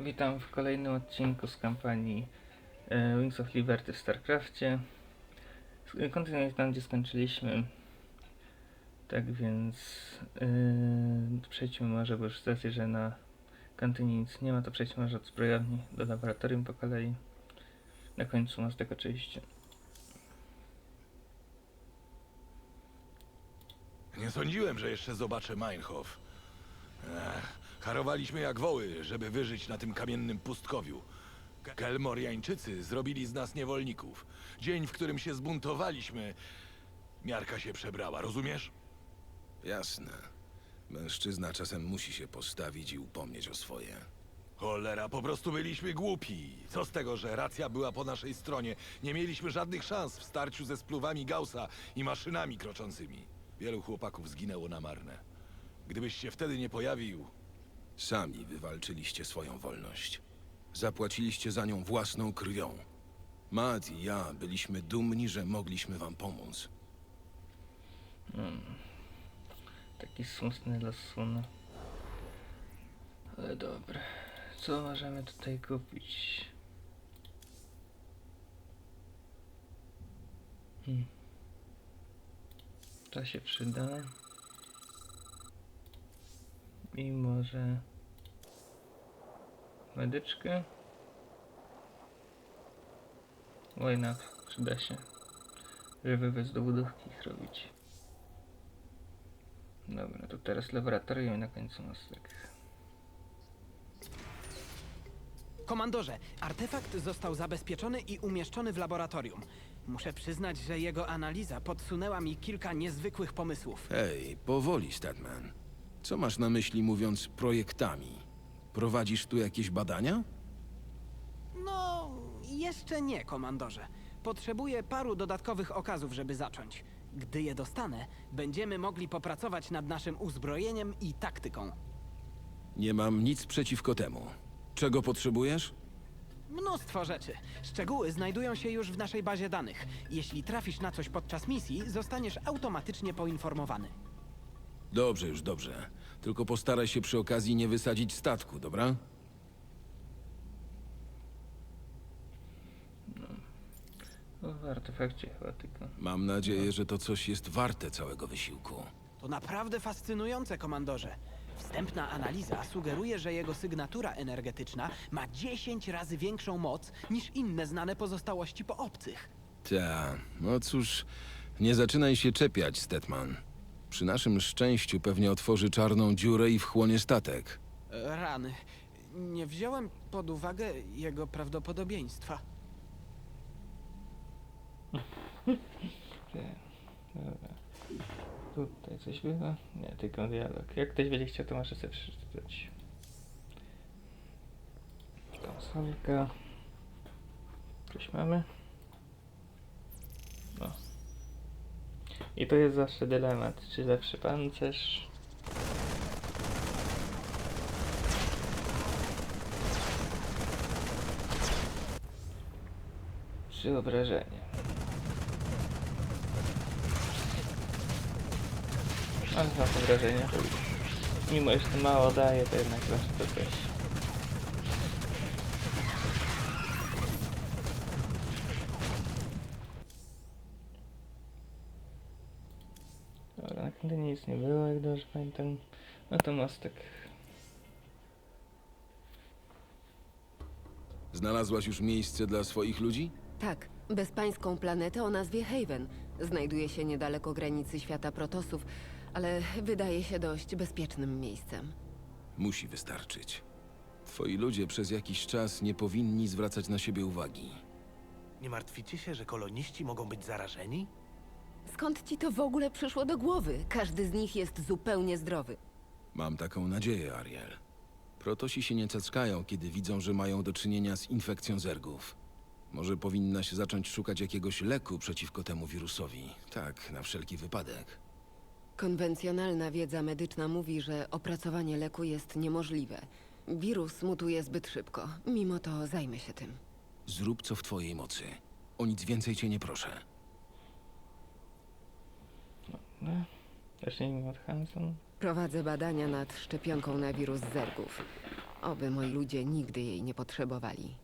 Witam w kolejnym odcinku z kampanii e, Wings of Liberty w StarCraftie. Kontynuujemy tam, gdzie skończyliśmy. Tak więc yy, przejdźmy może, bo już z racji, że na kantynie nic nie ma, to przejdźmy może od zbrojowni do laboratorium po kolei. Na końcu mostek oczywiście. Nie sądziłem, że jeszcze zobaczę Meinhof. Ech, harowaliśmy jak woły, żeby wyżyć na tym kamiennym pustkowiu. Ke- Kelmoriańczycy zrobili z nas niewolników. Dzień, w którym się zbuntowaliśmy, miarka się przebrała, rozumiesz? Jasne. Mężczyzna czasem musi się postawić i upomnieć o swoje. Cholera, po prostu byliśmy głupi. Co z tego, że racja była po naszej stronie? Nie mieliśmy żadnych szans w starciu ze spluwami Gaussa i maszynami kroczącymi. Wielu chłopaków zginęło na marne. Gdybyś się wtedy nie pojawił, Sami wywalczyliście swoją wolność. Zapłaciliście za nią własną krwią. Matt i ja byliśmy dumni, że mogliśmy wam pomóc. Taki smutny los słony. Ale dobra. Co możemy tutaj kupić? Hmm. To się przyda. I może medyczkę. Why not? Przyda się. Żeby bez dobudówki ich robić. Dobra, to teraz laboratorium i na końcu mostek. Komandorze, artefakt został zabezpieczony i umieszczony w laboratorium. Muszę przyznać, że jego analiza podsunęła mi kilka niezwykłych pomysłów. Hej, powoli, Statman. Co masz na myśli mówiąc projektami? Prowadzisz tu jakieś badania? No, jeszcze nie, komandorze. Potrzebuję paru dodatkowych okazów, żeby zacząć. Gdy je dostanę, będziemy mogli popracować nad naszym uzbrojeniem i taktyką. Nie mam nic przeciwko temu. Czego potrzebujesz? Mnóstwo rzeczy. Szczegóły znajdują się już w naszej bazie danych. Jeśli trafisz na coś podczas misji, zostaniesz automatycznie poinformowany. Dobrze, już dobrze. Tylko postaraj się przy okazji nie wysadzić statku, dobra? No, w artefakcie chyba tylko. Mam nadzieję, że to coś jest warte całego wysiłku. To naprawdę fascynujące, komandorze. Wstępna analiza sugeruje, że jego sygnatura energetyczna ma 10 razy większą moc niż inne znane pozostałości po obcych. Ta, no cóż, nie zaczynaj się czepiać, Stetman. Przy naszym szczęściu pewnie otworzy czarną dziurę i wchłonie statek. E, Rany. Nie wziąłem pod uwagę jego prawdopodobieństwa. Nie, Dobra. Tutaj coś było? Nie, tylko dialog. Jak ktoś będzie chciał, to może sobie przeczytać. Konsolka. Coś mamy? No. I to jest zawsze dylemat, czy lepszy pancerz? Czy obrażenie? Takie wrażenie, że mimo że to mało daje, to jednak zawsze to coś. Dobra, na kantynie nic nie było, jak dobrze pamiętam. No to mostek. Znalazłaś już miejsce dla swoich ludzi? Tak, bezpańską planetę o nazwie Haven. Znajduje się niedaleko granicy świata protosów, ale wydaje się dość bezpiecznym miejscem. Musi wystarczyć. Twoi ludzie przez jakiś czas nie powinni zwracać na siebie uwagi. Nie martwicie się, że koloniści mogą być zarażeni? Skąd ci to w ogóle przyszło do głowy? Każdy z nich jest zupełnie zdrowy. Mam taką nadzieję, Ariel. Protosi się nie cackają, kiedy widzą, że mają do czynienia z infekcją zergów. Może powinnaś zacząć szukać jakiegoś leku przeciwko temu wirusowi. Tak, na wszelki wypadek. Konwencjonalna wiedza medyczna mówi, że opracowanie leku jest niemożliwe. Wirus mutuje zbyt szybko. Mimo to zajmę się tym. Zrób co w twojej mocy. O nic więcej cię nie proszę. No. Zacznijmy od Hanson. Prowadzę badania nad szczepionką na wirus zergów. Oby moi ludzie nigdy jej nie potrzebowali.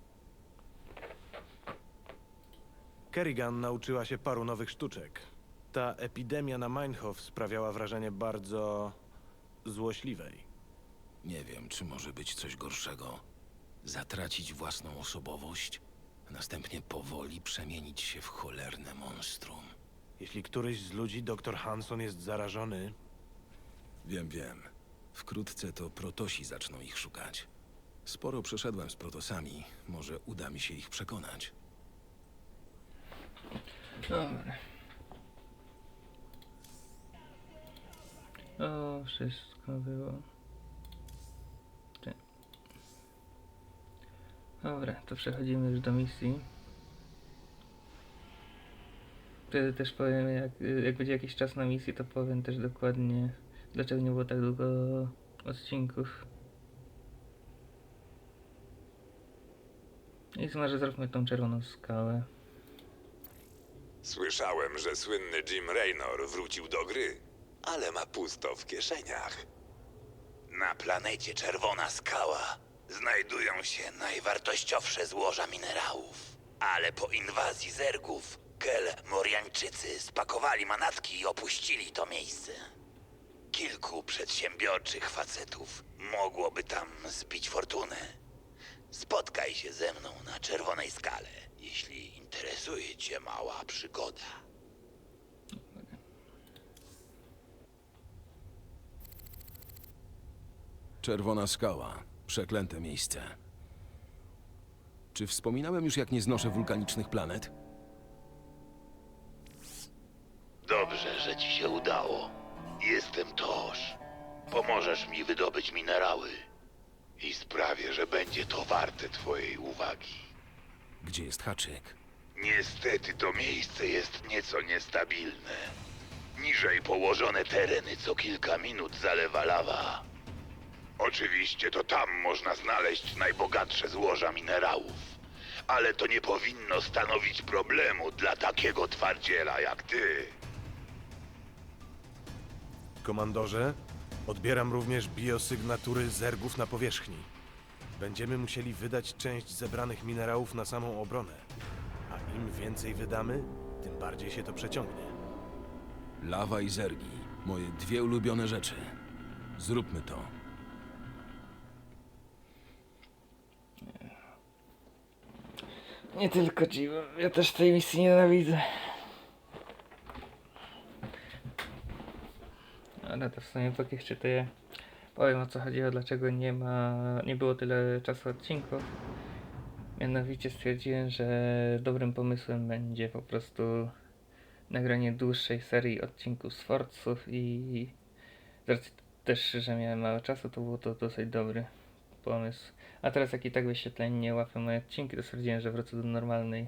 Kerrigan nauczyła się paru nowych sztuczek. Ta epidemia na Meinhof sprawiała wrażenie bardzo złośliwej. Nie wiem, czy może być coś gorszego. Zatracić własną osobowość, a następnie powoli przemienić się w cholerne monstrum. Jeśli któryś z ludzi, dr Hanson, jest zarażony, Wiem, wiem. Wkrótce to protosi zaczną ich szukać. Sporo przeszedłem z protosami. Może uda mi się ich przekonać. Dobra. O, wszystko było. Ty. Dobra, to przechodzimy już do misji. Wtedy też powiem, jak, jak będzie jakiś czas na misji, to powiem też dokładnie, dlaczego nie było tak długo odcinków. I może zróbmy tą czerwoną skałę. Słyszałem, że słynny Jim Raynor wrócił do gry, ale ma pusto w kieszeniach. Na planecie Czerwona Skała znajdują się najwartościowsze złoża minerałów. Ale po inwazji zergów, Kel Moriańczycy spakowali manatki i opuścili to miejsce. Kilku przedsiębiorczych facetów mogłoby tam zbić fortunę. Spotkaj się ze mną na Czerwonej Skale, jeśli interesuje cię mała przygoda. Czerwona skała. Przeklęte miejsce. Czy wspominałem już, jak nie znoszę wulkanicznych planet? Dobrze, że ci się udało. Jestem Toż. Pomożesz mi wydobyć minerały. I sprawię, że będzie to warte twojej uwagi. Gdzie jest haczyk? Niestety to miejsce jest nieco niestabilne. Niżej położone tereny co kilka minut zalewa lawa. Oczywiście to tam można znaleźć najbogatsze złoża minerałów. Ale to nie powinno stanowić problemu dla takiego twardziela jak ty. Komandorze, odbieram również biosygnatury zergów na powierzchni. Będziemy musieli wydać część zebranych minerałów na samą obronę. A im więcej wydamy, tym bardziej się to przeciągnie. Lawa i zergi. Moje dwie ulubione rzeczy. Zróbmy to. Nie tylko Jim, ja też tej misji nienawidzę. Ale w sumie póki czytuję. Powiem o co chodziło, dlaczego nie ma, nie było tyle czasu odcinków. Mianowicie stwierdziłem, że dobrym pomysłem będzie po prostu nagranie dłuższej serii odcinków z Forców i z racji też, że miałem mało czasu, to było to dosyć dobry pomysł. A teraz jak i tak wyświetlenie nie moje odcinki, to stwierdziłem, że wrócę do normalnej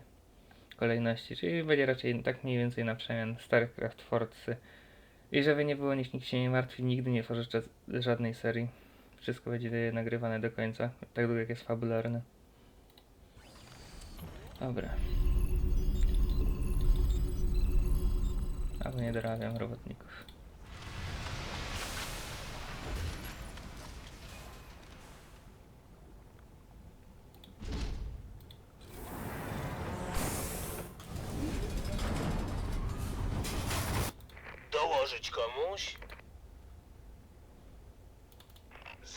kolejności, czyli będzie raczej tak mniej więcej na przemian StarCraft, Forcy. I żeby nie było, nikt, nikt się nie martwi, nigdy nie pożyczę żadnej serii. Wszystko będzie nagrywane do końca, tak długo jak jest fabularne. Dobra. Albo nie dorabiam robotników.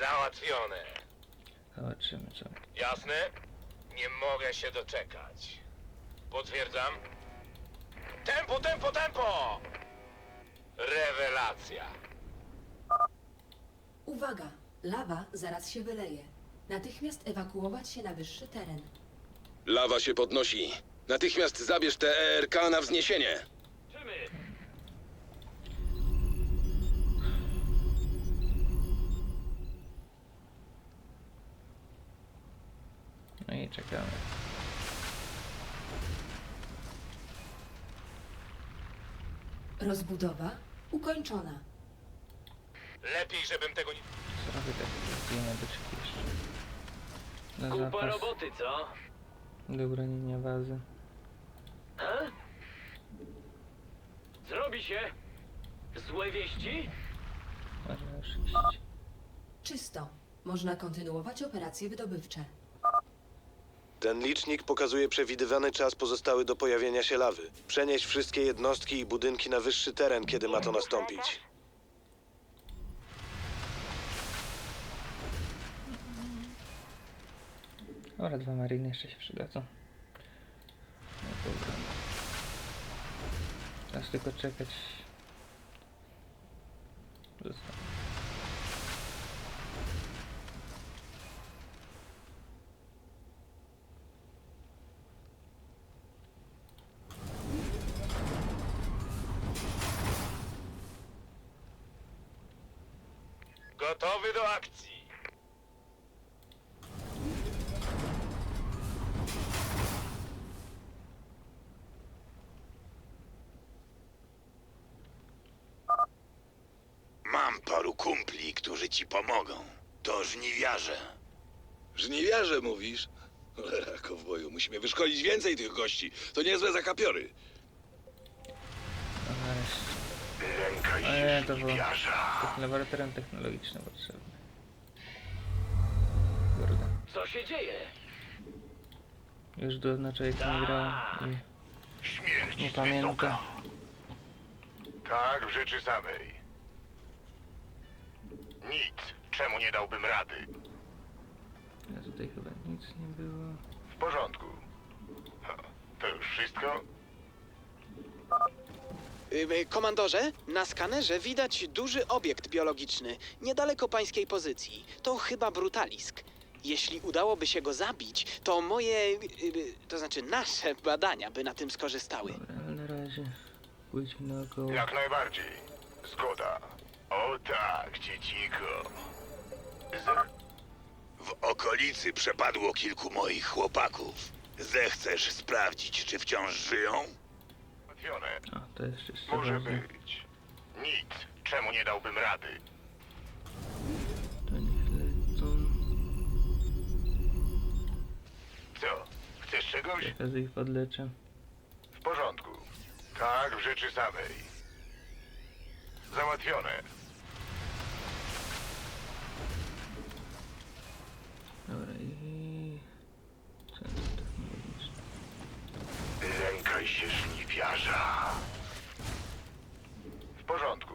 Załatwione. Zobaczymy co. Jasne? Nie mogę się doczekać. Potwierdzam. Tempo, tempo, tempo! Rewelacja. Uwaga! Lawa zaraz się wyleje. Natychmiast ewakuować się na wyższy teren. Lawa się podnosi. Natychmiast zabierz te ERK na wzniesienie. Czekamy. Rozbudowa ukończona. Lepiej, żebym tego nie... Zrobię takie dwie medyczyki jeszcze. Na Kupa zapas roboty, co? do bronienia bazy. A? Zrobi się. Złe wieści? Można już iść. Czysto. Można kontynuować operacje wydobywcze. Ten licznik pokazuje przewidywany czas pozostały do pojawienia się lawy. Przenieść wszystkie jednostki i budynki na wyższy teren, kiedy ma to nastąpić. Dobra, dwa maryny jeszcze się przydadzą. No. Teraz tylko czekać. Zostało. Gotowy do akcji. Mam paru kumpli, którzy ci pomogą. To żniwiarze. Żniwiarze mówisz? Cholera, kowboju, musimy wyszkolić więcej tych gości. To niezłe zakapiory. Lękaj Ale to było laboratorium technologiczne potrzebne. Kurde. Co się dzieje? Już dawno człowiek nie grał i Śmierć nie pamięta. Tak, w rzeczy samej. Nic, czemu nie dałbym rady. Ja tutaj chyba nic nie było. W porządku. Ha, To już wszystko? Yy, Komandorze, na skanerze widać duży obiekt biologiczny, niedaleko pańskiej pozycji. To chyba brutalisk. Jeśli udałoby się go zabić, to moje, yy, to znaczy nasze badania by na tym skorzystały. Dobra, na razie pójdźmy naokoło. Jak najbardziej. Zgoda. O tak, dzieciko. Z... W okolicy przepadło kilku moich chłopaków. Zechcesz sprawdzić, czy wciąż żyją? Załatwione. A, to jest jeszcze Może ważne. być. Nic. Czemu nie dałbym rady? To niech lecą. Co? Chcesz czegoś? Przekazy ich podleczę. W porządku. Tak, w rzeczy samej. Załatwione. Dobra i... Centrum technologiczne. Lękaj się żniwiarza. W porządku.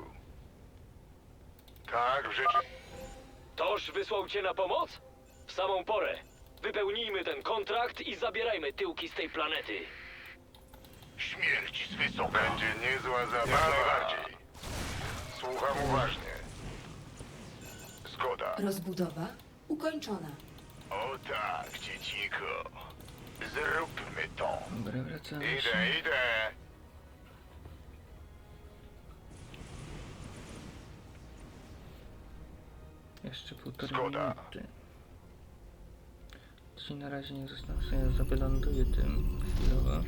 Tak, w rzeczy... Cię na pomoc? W samą porę. Wypełnijmy ten kontrakt i zabierajmy tyłki z tej planety. Śmierć z wysoka. Będzie niezła zabawa. Jak najbardziej. Słucham uważnie. Zgoda. Rozbudowa ukończona. O tak, dzieciko. Zróbmy to. Dobra, wracamy się. Idę, idę. Jeszcze półtorej Zgoda. minuty. Dzisiaj na razie nie zostałem sobie zawyląduję tym chwilowo.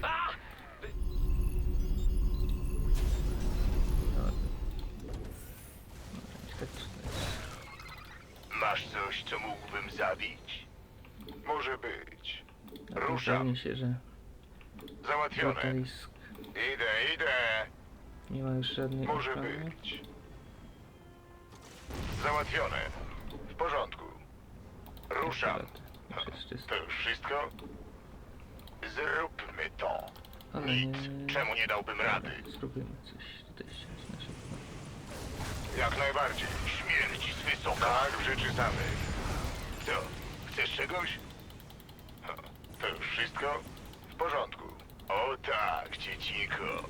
Masz coś, co mógłbym zabić? Może być. Ruszam. Upewnij się, że Załatwione. Idę, idę. nie ma już żadnej Może ochrony. być. Załatwione. W porządku. Ruszam. Jest. To już wszystko? Zróbmy to. Ale Nic. Czemu nie dałbym rady? Spróbujmy coś tutaj ściąć na szybko. Jak najbardziej. Śmierć z wysoka. Tak, rzeczy samej. Co? Chcesz czegoś? Ha, To już wszystko? W porządku. O tak, dzieciko.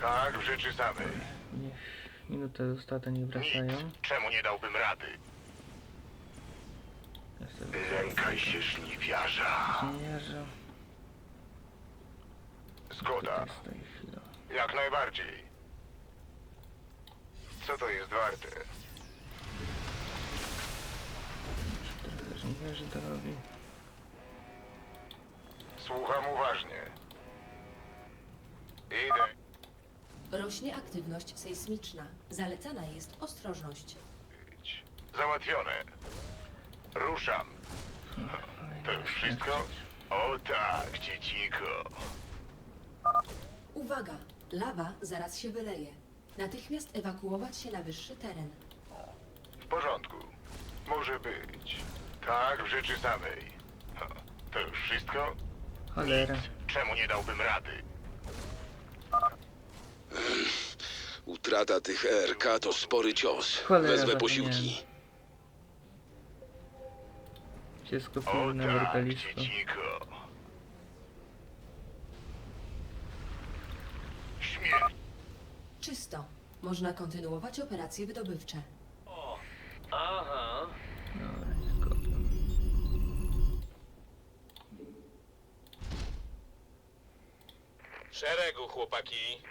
Tak, w rzeczy samej. Niech minutę została, nie wracają. Nic. Czemu nie dałbym rady? Lękaj się żniwiarza. Zgoda. tutaj stoi chwilę. Jak najbardziej. Co to jest warte? Trochę żniwierzy to robi. Słucham uważnie. Idę. Rośnie aktywność sejsmiczna. Zalecana jest ostrożność. Załatwione. Ruszam. To już wszystko? O tak, dzieciko. Uwaga! Lawa zaraz się wyleje. Natychmiast ewakuować się na wyższy teren. W porządku. Może być. Tak, w rzeczy samej. To już wszystko? Cholera. Czemu nie dałbym rady? Utrata tych ERK to spory cios. Cholera, Wezmę zapomniałem. posiłki. Się O skupiłem na tak, dzieciko. Czysto. Można kontynuować operacje wydobywcze. Aha. W szeregu, chłopaki.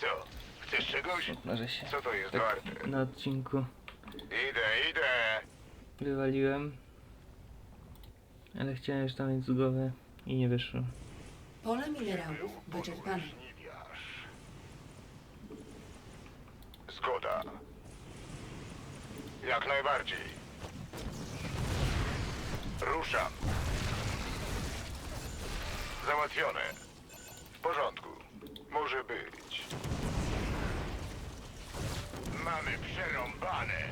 Co? Chcesz czegoś? Może się Co to jest tak warte? na odcinku Idę, idę. wywaliłem. Ale chciałem już tam mieć z głowy i nie wyszło. Pole minerałów wyczerpane. Żniwiarz. Zgoda. Jak najbardziej. Ruszam. Załatwione. W porządku. Może być. Mamy przerąbane.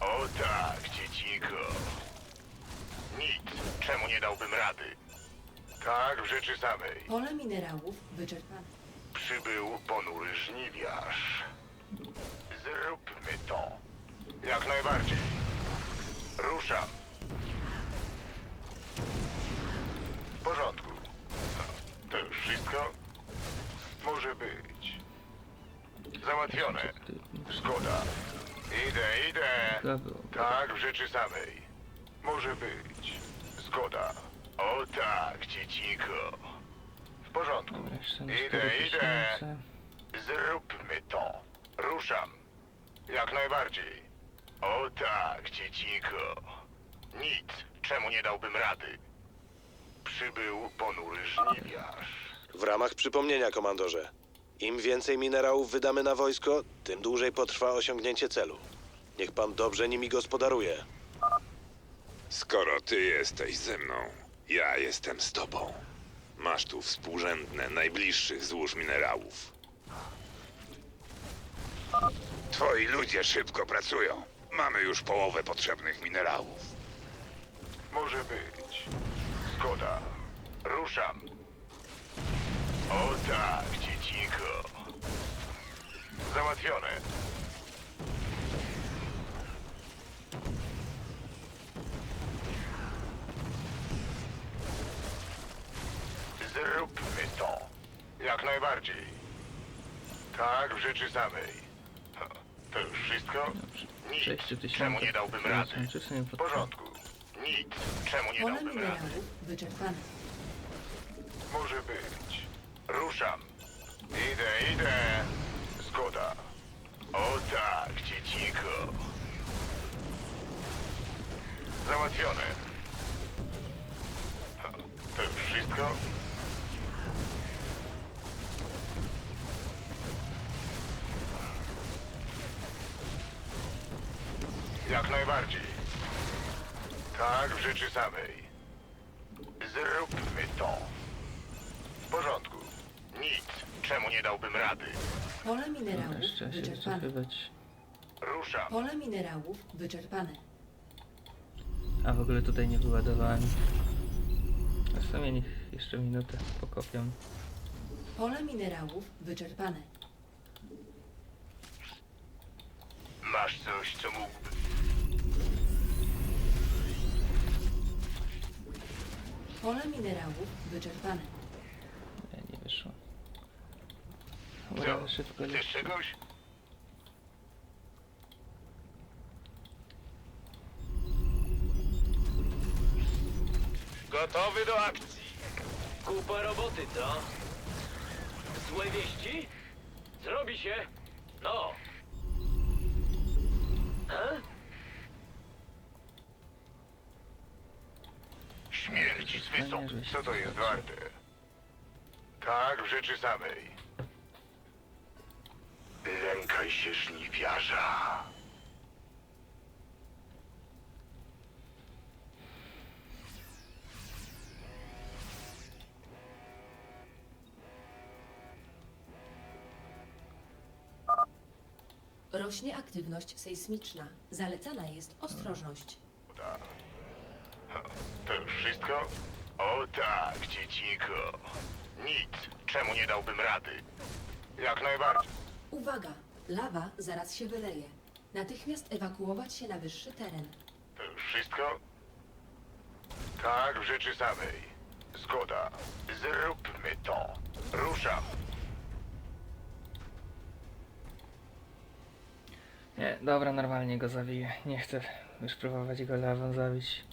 O tak, dzieciko. Nic. Czemu nie dałbym rady? Tak, w rzeczy samej. Pole minerałów wyczerpane. Przybył ponury żniwiarz. Zróbmy to. Jak najbardziej. Ruszam. W porządku. No, To już wszystko? Może być. Załatwione. Zgoda. Idę, idę. Tak, w rzeczy samej. Może być. Zgoda. O tak, dzieciko. W porządku. Dobra, jeszcze na Idę, 4000. idę. Zróbmy to. Ruszam. Jak najbardziej. O tak, dzieciko. Nic. Czemu nie dałbym rady? Przybył ponury żniwiarz. W ramach przypomnienia, komandorze. Im więcej minerałów wydamy na wojsko, tym dłużej potrwa osiągnięcie celu. Niech pan dobrze nimi gospodaruje. Skoro ty jesteś ze mną, ja jestem z tobą. Masz tu współrzędne najbliższych złóż minerałów. Twoi ludzie szybko pracują. Mamy już połowę potrzebnych minerałów. Może być. Zgoda. Ruszam. O tak. Załatwione. Zróbmy to. Jak najbardziej. Tak, w rzeczy samej. Ha, To już wszystko? Nic. 6000. Czemu nie dałbym rady? W porządku. Nic. Czemu nie Pole dałbym rady? wyczerpane. Może być. Ruszam. Idę, idę. Zgoda. O tak, dzieciko. Załatwione. Ha, To już wszystko? Jak najbardziej. Tak, w rzeczy samej. Zróbmy to. W porządku. Nic. Czemu nie dałbym rady? Pole minerałów się wyczerpane. wycofywać. Ruszam. Pole minerałów wyczerpane. A w ogóle tutaj nie wyładowałem. A w sumie niech jeszcze minutę pokopiam. Pole minerałów wyczerpane. Masz coś, co mógłby... Pole minerałów wyczerpane. Nie, nie wyszło. Co? Szybko Chcesz czegoś? Gotowy do akcji. Kupa roboty, co? Złe wieści? Zrobi się. No. He? Śmierć z wysok. Co to jest warte? Tak, w rzeczy samej. Lękaj się szliwiarza. Rośnie aktywność sejsmiczna. Zalecana jest ostrożność. Ta. To już wszystko? O tak, dzieciko. Nic, czemu nie dałbym rady? Jak najbardziej. Uwaga! Lawa zaraz się wyleje. Natychmiast ewakuować się na wyższy teren. To już wszystko? Tak, w rzeczy samej. Zgoda. Zróbmy to. Ruszam. Nie, dobra, normalnie go zabiję. Nie chcę już próbować go lawą zabić.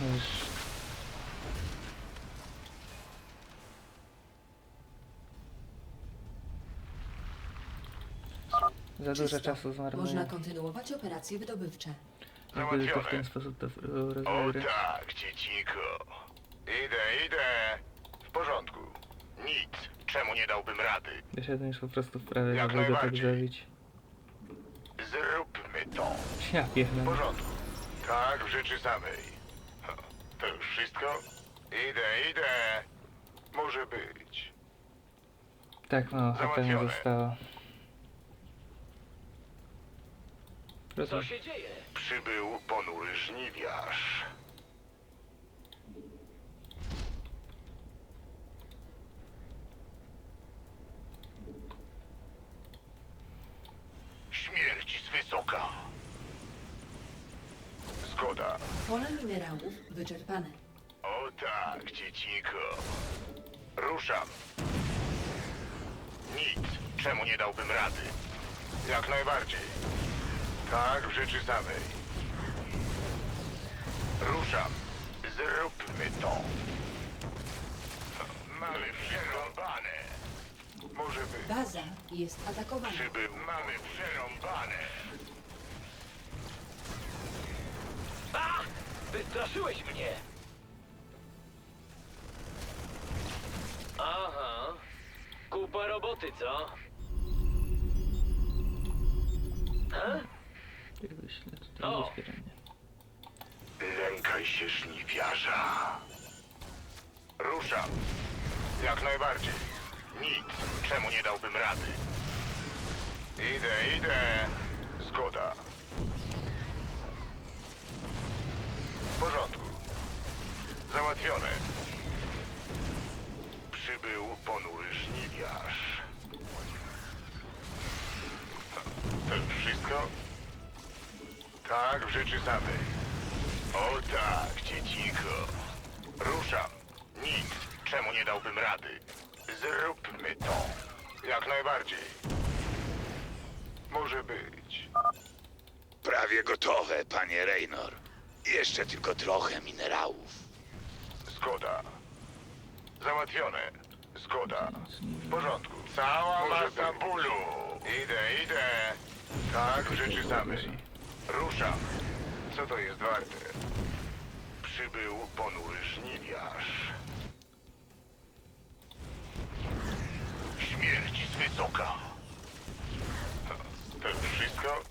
Już. Za dużo Czysto. czasu Można zmarnuję. kontynuować operacje wydobywcze. Będę to w Załatwione. ten sposób to O rozmawiać. tak, dzieciko. Idę, idę. W porządku. Nic, czemu nie dałbym rady? Doszedłem już po prostu w prawie, Jak żeby go tak najbardziej. zabić. Zróbmy to. Ja W pierdolę. porządku. Tak, w rzeczy samej. Ha, To już wszystko? Idę, idę. Może być. Tak mało HP mi Załatwione. zostało. Proszę. Co się dzieje? Przybył ponury żniwiarz. Śmierć z wysoka. Zgoda. Pola minerałów wyczerpane. O tak, dzieciko. Ruszam. Nic, czemu nie dałbym rady? Jak najbardziej. Tak, w rzeczy samej. Ruszam. Zróbmy to. Mamy przerąbane. Może być. Baza jest atakowana. Przybył. Mamy przerąbane. A! Wystraszyłeś mnie! Aha. Kupa roboty, co? Ha? Wyślę tutaj O. ubezpieczenie. Lękaj się żniwiarza. Ruszam. Jak najbardziej. Nic, czemu nie dałbym rady. Idę, idę. Zgoda. W porządku. Załatwione. Przybył ponury żniwiarz. To już wszystko? Tak, w rzeczy samej. O tak, dzieciko. Ruszam. Nic, czemu nie dałbym rady. Zróbmy to. Jak najbardziej. Może być. Prawie gotowe, panie Raynor. Jeszcze tylko trochę minerałów. Zgoda. Załatwione. Zgoda. W porządku. Cała masa bólu. Idę, idę. Tak, w rzeczy samej. Ruszam. Co to jest warte? Przybył ponury żniwiarz. Śmierć z wysoka. To już wszystko?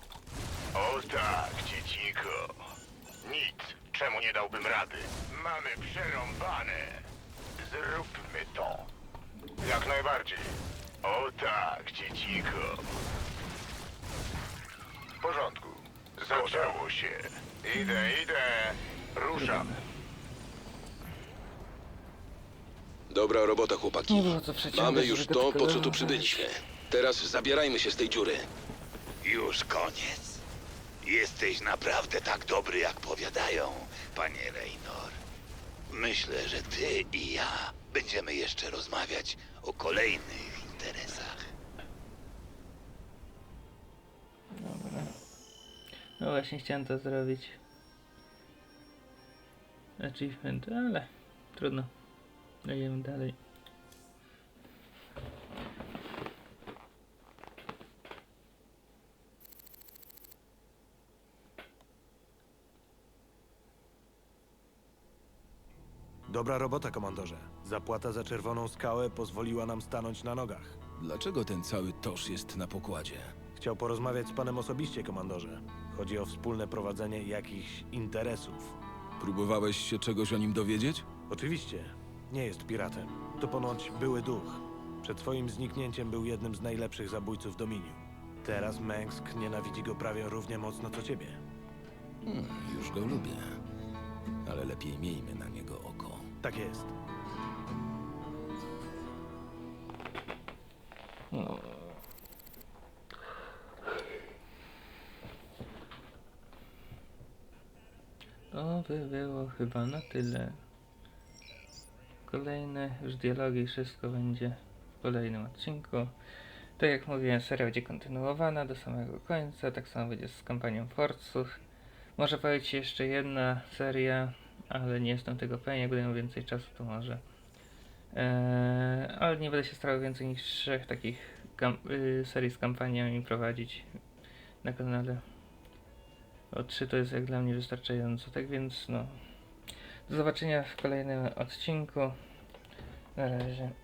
O tak, dzieciko. Nic, czemu nie dałbym rady. Mamy przerąbane. Zróbmy to. Jak najbardziej. O tak, dzieciko. W porządku. Zaczęło się. Idę, idę. Ruszam. Dobra robota, chłopaki. Co przeciągać, Mamy już żeby to, tylko po co tu przybyliśmy. Teraz zabierajmy się z tej dziury. Już koniec. Jesteś naprawdę tak dobry, jak powiadają, panie Raynor. Myślę, że ty i ja będziemy jeszcze rozmawiać o kolejnych interesach. Dobra. No właśnie chciałem to zrobić. Achievement, ale trudno. Idziemy dalej. Dobra robota, komandorze. Zapłata za czerwoną skałę pozwoliła nam stanąć na nogach. Dlaczego ten cały tosz jest na pokładzie? Chciał porozmawiać z panem osobiście, komandorze. Chodzi o wspólne prowadzenie jakichś interesów. Próbowałeś się czegoś o nim dowiedzieć? Oczywiście, nie jest piratem. To ponoć były duch. Przed swoim zniknięciem był jednym z najlepszych zabójców Dominium. Teraz Mengsk nienawidzi go prawie równie mocno co ciebie. Hmm, już go lubię. Ale lepiej miejmy na niego oko. Tak jest. By było chyba na tyle. Kolejne już dialogi wszystko będzie w kolejnym odcinku. Tak jak mówiłem, seria będzie kontynuowana do samego końca, tak samo będzie z kampanią Forców. Może pojawić jeszcze jedna seria, ale nie jestem tego pewien, jak będę miał więcej czasu to może. Eee, ale nie będę się starał więcej niż trzech takich y, serii z kampaniami prowadzić na kanale. O trzy to jest jak dla mnie wystarczająco, tak więc no. Do zobaczenia w kolejnym odcinku. Na razie.